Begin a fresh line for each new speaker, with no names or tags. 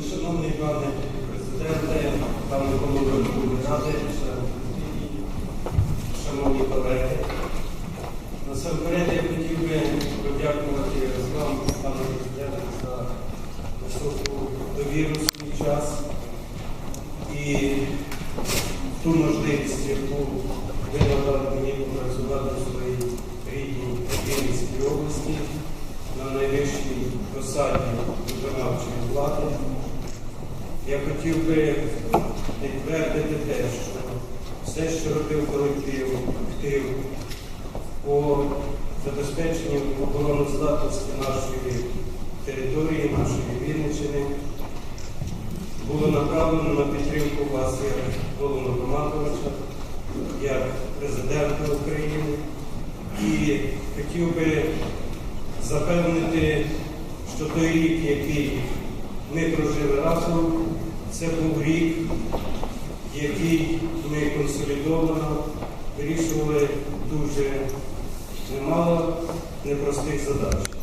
Шановний пане президенте, пане голово Верховної Ради, шановні колеги, насамперед я хотів би подякувати вам, пане президенте, за високу довіру в свій час і ту можливість, яку ви надали мені попрацювати в своїй рідній Вінницькій області на найвищій посаді виконавчої влади. Я хотів би підтвердити те, що все, що робив колектив актив по забезпеченню обороноздатності нашої території, нашої Вінниччини, було направлено на підтримку вас як головнокомандувача, як президента України. І хотів би запевнити, що той рік, який ми прожили разом, який ми консолідовано вирішували дуже немало непростих задач.